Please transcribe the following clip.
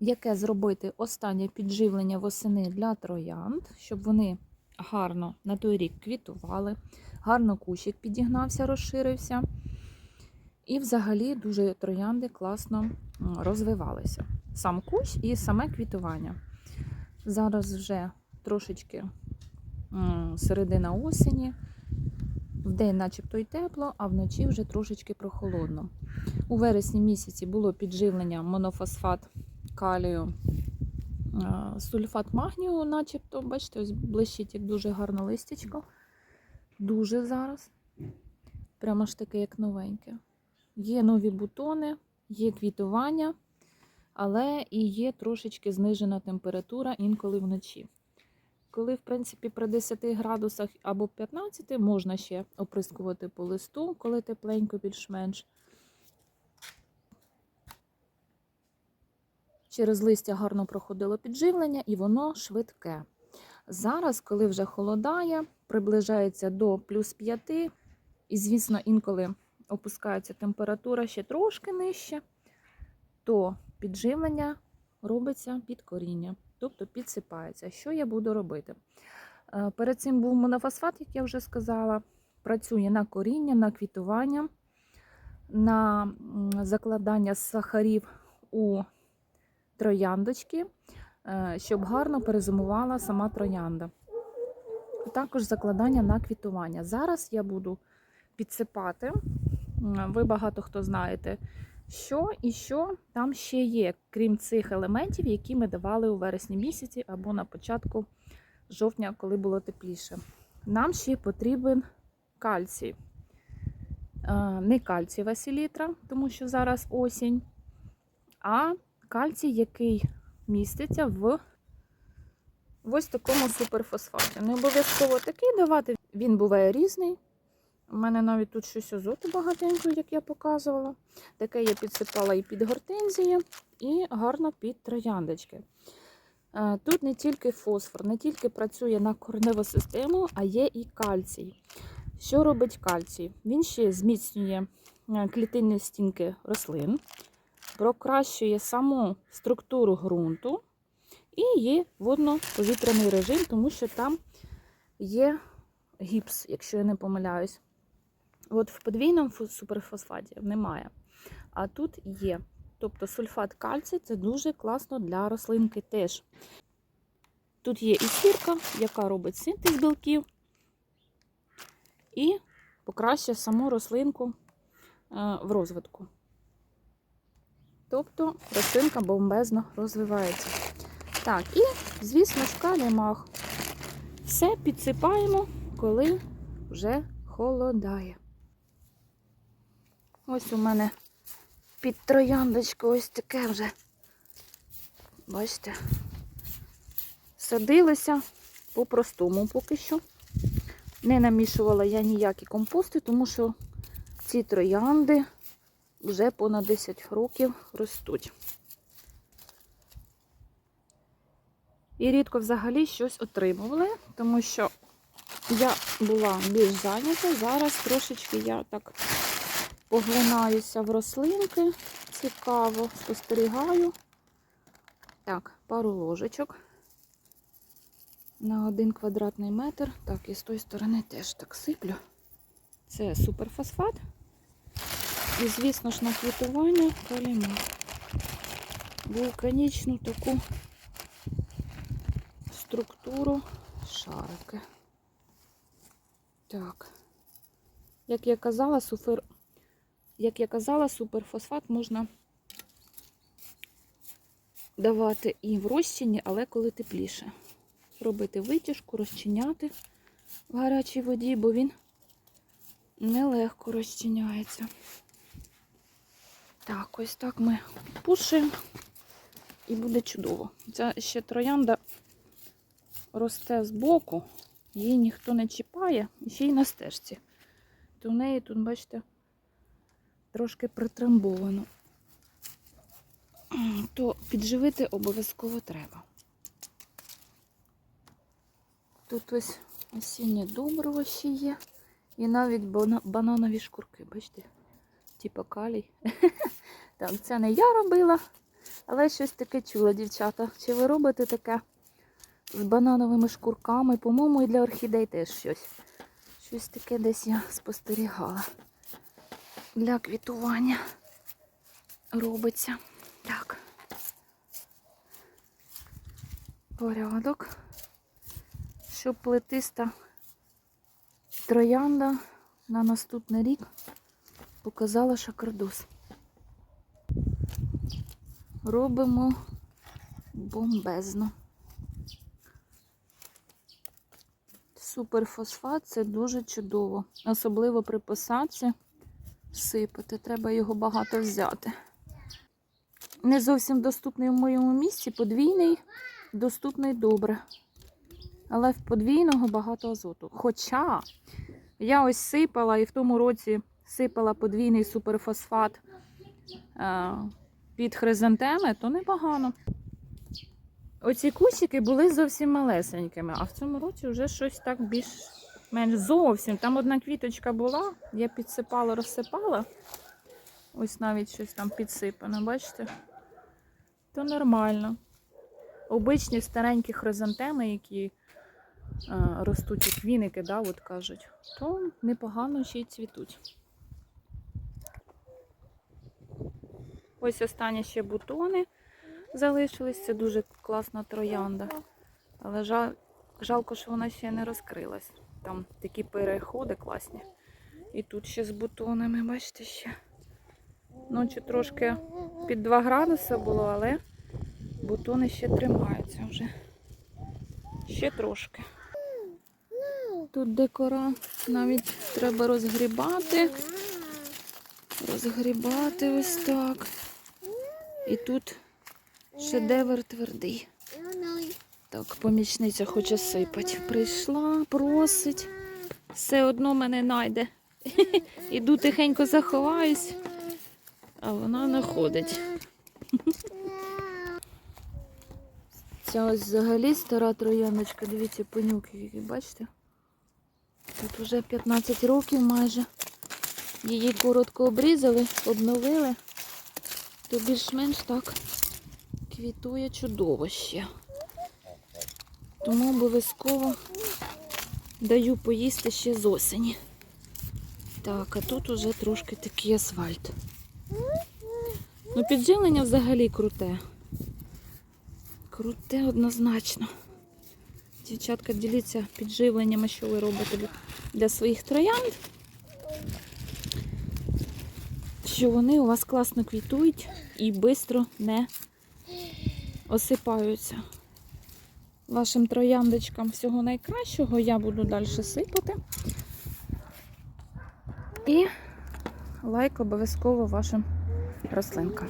яке зробити останнє підживлення восени для троянд, щоб вони гарно на той рік квітували, гарно кущик підігнався, розширився. І взагалі дуже троянди класно розвивалися. Сам кущ і саме квітування. Зараз вже трошечки середина осені. Вдень начебто й тепло, а вночі вже трошечки прохолодно. У вересні місяці було підживлення монофосфат калію, сульфат магнію, начебто, бачите, ось блищить як дуже гарно листячко. Дуже зараз. Прямо ж таке, як новеньке. Є нові бутони, є квітування, але і є трошечки знижена температура інколи вночі. Коли, в принципі, при 10 градусах або 15 можна ще оприскувати по листу, коли тепленько більш-менш. Через листя гарно проходило підживлення і воно швидке. Зараз, коли вже холодає, приближається до плюс 5, і, звісно, інколи опускається температура ще трошки нижче, то підживлення робиться під коріння, тобто підсипається. Що я буду робити? Е, Перед цим був монофосфат, як я вже сказала, працює на коріння, на квітування, на закладання сахарів у трояндочки, е, щоб гарно перезимувала сама троянда. Також закладання на квітування. Зараз я буду підсипати. Ви багато хто знаєте, що і що там ще є, крім цих елементів, які ми давали у вересні місяці або на початку жовтня, коли було тепліше. Нам ще потрібен кальцій. Е, Не кальцієва селітра, тому що зараз осінь, а кальцій, який міститься в ось такому суперфосфаті. Не обов'язково такий давати, він буває різний. У мене навіть тут щось азоту багатенько, як я показувала. Таке я підсипала і під гортензії, і гарно під трояндочки. Е, Тут не тільки фосфор, не тільки працює на кореневу систему, а є і кальцій. Що робить кальцій? Він ще зміцнює е, клітинні стінки рослин, покращує саму структуру ґрунту і є водно-повітряний режим, тому що там є гіпс, якщо я не помиляюсь. От в подвійному суперфосфаті немає. А тут є. Тобто сульфат кальцію це дуже класно для рослинки теж. Тут є і сірка, яка робить синтез білків і покращує саму рослинку е, в розвитку. Тобто рослинка бомбезно розвивається. Так, і, звісно ж, калімах. Все підсипаємо, коли вже холодає. Ось у мене під трояндочкою ось таке вже. Бачите, садилися по-простому поки що. Не намішувала я ніякі компости, тому що ці троянди вже понад 10 років ростуть. І рідко взагалі щось отримували, тому що я була більш зайнята. Зараз трошечки я так поглинаюся в рослинки. Цікаво, спостерігаю. Так, пару ложечок на один квадратний метр. Так, і з тої сторони теж так сиплю. Це суперфосфат. І, звісно ж, на квітування каліма. Вулканічну таку структуру шарики. Так. Як я казала, суфер... як я казала, суперфосфат можна давати і в розчині, але коли тепліше. Робити витяжку, розчиняти в гарячій воді, бо він нелегко розчиняється. Так, ось так ми пушимо і буде чудово. Ця ще троянда росте збоку, її ніхто не чіпає, і ще й на стежці. То в неї тут, бачите, трошки притрамбовано. То підживити обов'язково треба. Тут ось осіннє добриво ще є. І навіть бананові шкурки, бачите? Типа калій. Так, це не я робила. Але щось таке чула, дівчата. Чи ви робите таке з банановими шкурками? По-моєму, і для орхідей теж щось. Щось таке десь я спостерігала. Для квітування робиться. Так. Порядок. Щоб плетиста троянда на наступний рік показала шакардос. Робимо бомбезно. Суперфосфат це дуже чудово. Особливо при посадці сипати. Треба його багато взяти. Не зовсім доступний в моєму місці, подвійний, доступний добре. Але в подвійного багато азоту. Хоча я ось сипала і в тому році сипала подвійний суперфосфат е, під хризантеми, то непогано. Оці кущики були зовсім малесенькими, а в цьому році вже щось так більш-менш зовсім. Там одна квіточка була, я підсипала, розсипала. Ось навіть щось там підсипано, бачите? То нормально. Обичні старенькі хризантеми, які е, ростуть як віники, да, от кажуть, то непогано ще й цвітуть. Ось останні ще бутони залишились. Це дуже класна троянда. Але жалко, що вона ще не розкрилась. Там такі переходи класні. І тут ще з бутонами, бачите ще. Ночі трошки під 2 градуси було, але бутони ще тримаються вже. Ще трошки. Тут декора навіть треба розгрібати. Розгрібати ось так. І тут шедевр твердий. Так, помічниця хоче сипати. Прийшла, просить. Все одно мене найде. Іду тихенько заховаюсь, а вона знаходить. Ця ось взагалі стара трояночка, дивіться, пенюки, які бачите? Тут вже 15 років майже. Її коротко обрізали, обновили, то більш-менш так квітує чудово ще. Тому обов'язково даю поїсти ще з осені. Так, а тут уже трошки такий асфальт. Ну, підживлення взагалі круте. Круте однозначно. Дівчатка, діліться підживленнями, що ви робите для- для своїх троянд. Що вони у вас класно квітують і швидко не осипаються. Вашим трояндочкам всього найкращого я буду далі сипати. І лайк обов'язково вашим рослинкам.